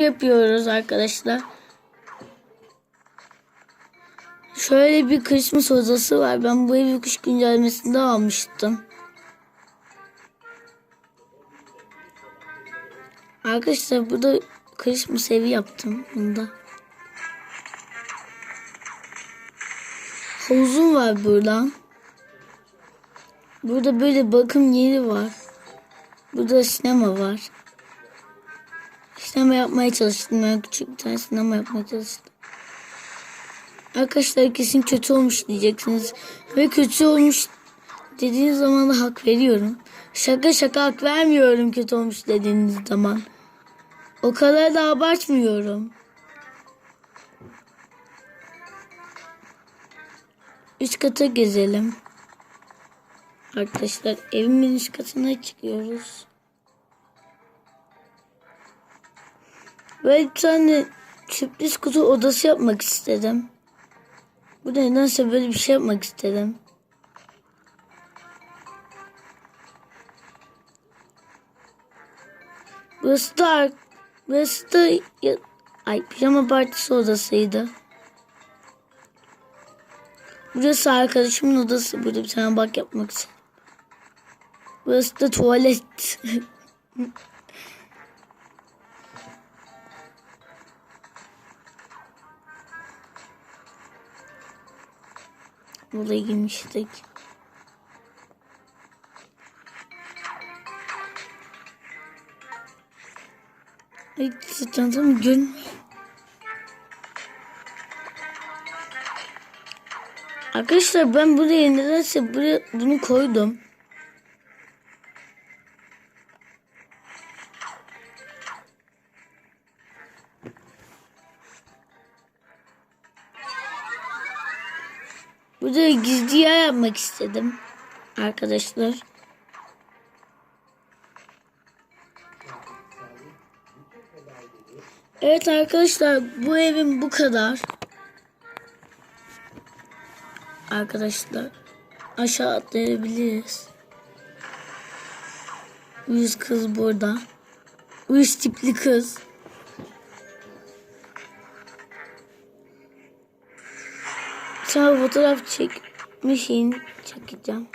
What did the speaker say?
yapıyoruz arkadaşlar. Şöyle bir Christmas odası var. Ben bu evi kış güncellemesinde almıştım. Arkadaşlar burada Christmas evi yaptım bunda. Havuzum var burada. Burada böyle bakım yeri var. Burada sinema var. Sinema yapmaya çalıştım. Ben küçük bir tane sinema yapmaya çalıştım. Arkadaşlar kesin kötü olmuş diyeceksiniz. Ve kötü olmuş dediğiniz zaman da hak veriyorum. Şaka şaka hak vermiyorum kötü olmuş dediğiniz zaman. O kadar da abartmıyorum. Üst kata gezelim. Arkadaşlar evimin üst katına çıkıyoruz. Böyle bir tane sürpriz kutu odası yapmak istedim. Bu nedense böyle bir şey yapmak istedim. Burası da, burası da ay pijama partisi odasıydı. Burası arkadaşımın odası. Burada bir tane bak yapmak istedim. Burası da tuvalet. Buraya girmiştik. Ay çantamı görmüyor. Arkadaşlar ben buraya nedense buraya bunu koydum. Burada gizli yer yapmak istedim. Arkadaşlar. Evet arkadaşlar bu evim bu kadar. Arkadaşlar aşağı atlayabiliriz. Uyuz kız burada. Uyuz tipli kız. Sana fotoğraf çekmişim. Çekeceğim.